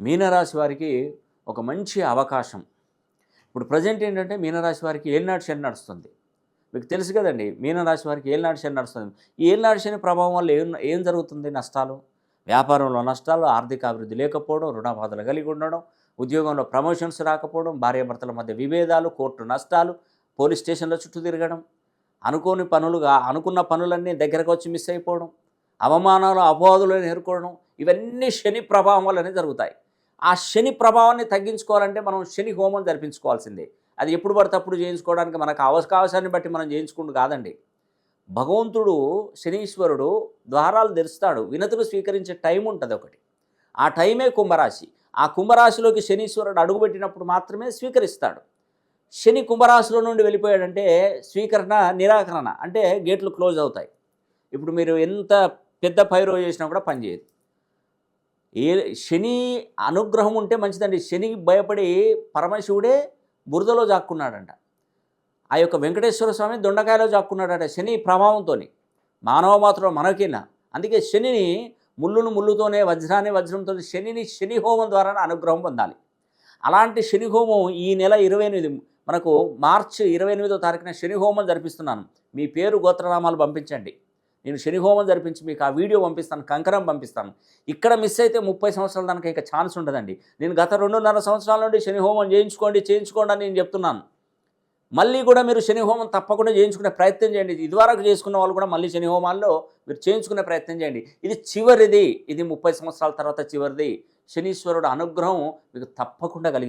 మీనరాశి వారికి ఒక మంచి అవకాశం. ఇప్పుడు ప్రజెంట్ ఏంటంటే మీనరాశి వారికి ఏలినాడు శని నడుస్తుంది. మీకు తెలుసు కదండి మీనరాశి వారికి ఏలినాడు శని నడుస్తుంది. ఈ ఏలినాడు శని ప్రభావం వల్ల ఏం ఏం జరుగుతుంది నష్టాలు? వ్యాపారంలో నష్టాలు ఆర్థిక అభివృద్ధి లేకపోవడం రుణబాధలు కలిగి ఉండడం ఉద్యోగంలో ప్రమోషన్స్ రాకపోవడం భార్యాభర్తల మధ్య విభేదాలు కోర్టు నష్టాలు పోలీస్ స్టేషన్లో చుట్టూ తిరగడం అనుకోని పనులుగా అనుకున్న పనులన్నీ దగ్గరకు వచ్చి మిస్ అయిపోవడం అవమానాలు అపవాదులను ఎదుర్కోవడం ఇవన్నీ శని ప్రభావం వల్లనే జరుగుతాయి. ఆ శని ప్రభావాన్ని తగ్గించుకోవాలంటే మనం శని హోమం జరిపించుకోవాల్సిందే. అది ఎప్పుడు పడితే అప్పుడు చేయించుకోవడానికి మనకు అవకాశాన్ని బట్టి మనం చేయించుకుంటూ కాదండి. భగవంతుడు శనీశ్వరుడు ద్వారాలు తెరుస్తాడు. వినతులు స్వీకరించే టైం ఉంటుంది ఒకటి. ఆ టైమే కుంభరాశి. ఆ కుంభరాశిలోకి శనీశ్వరుడు అడుగుపెట్టినప్పుడు మాత్రమే స్వీకరిస్తాడు. శని కుంభరాశిలో నుండి వెళ్ళిపోయాడంటే స్వీకరణ నిరాకరణ అంటే గేట్లు క్లోజ్ అవుతాయి. ఇప్పుడు మీరు ఎంత పెద్ద పైరో చేసినా కూడా పనిచేయదు ఏ శని అనుగ్రహం ఉంటే మంచిదండి. శనికి భయపడి పరమశివుడే బురదలో జాక్కున్నాడంట. ఆ యొక్క వెంకటేశ్వర స్వామి దొండకాయలో జాక్కున్నాడట శని ప్రభావంతో మానవ మాత్రం మనకిన. అందుకే శనిని ముళ్ళును ముళ్ళుతోనే వజ్రాన్ని వజ్రంతో శనిని శని హోమం ద్వారా అనుగ్రహం పొందాలి. అలాంటి శని హోమం ఈ నెల ఇరవై ఎనిమిది మనకు మార్చి ఇరవై ఎనిమిదో తారీఖున శని హోమం జరిపిస్తున్నాను. మీ పేరు గోత్రనామాలు పంపించండి. నేను శని హోమం జరిపించి మీకు ఆ వీడియో పంపిస్తాను కంకరం పంపిస్తాను. ఇక్కడ మిస్ అయితే ముప్పై సంవత్సరాల దానికి ఇంకా ఛాన్స్ ఉండదండి నేను గత రెండున్నర సంవత్సరాల నుండి శని హోమం చేయించుకోండి చేయించుకోండి అని నేను చెప్తున్నాను. మళ్ళీ కూడా మీరు శని హోమం తప్పకుండా చేయించుకునే ప్రయత్నం చేయండి. ఇదివరకు చేసుకున్న వాళ్ళు కూడా మళ్ళీ శని హోమాల్లో మీరు చేయించుకునే ప్రయత్నం చేయండి. ఇది చివరిది. ఇది ముప్పై సంవత్సరాల తర్వాత చివరిది. శనీశ్వరుడు అనుగ్రహం మీకు తప్పకుండా కలిగి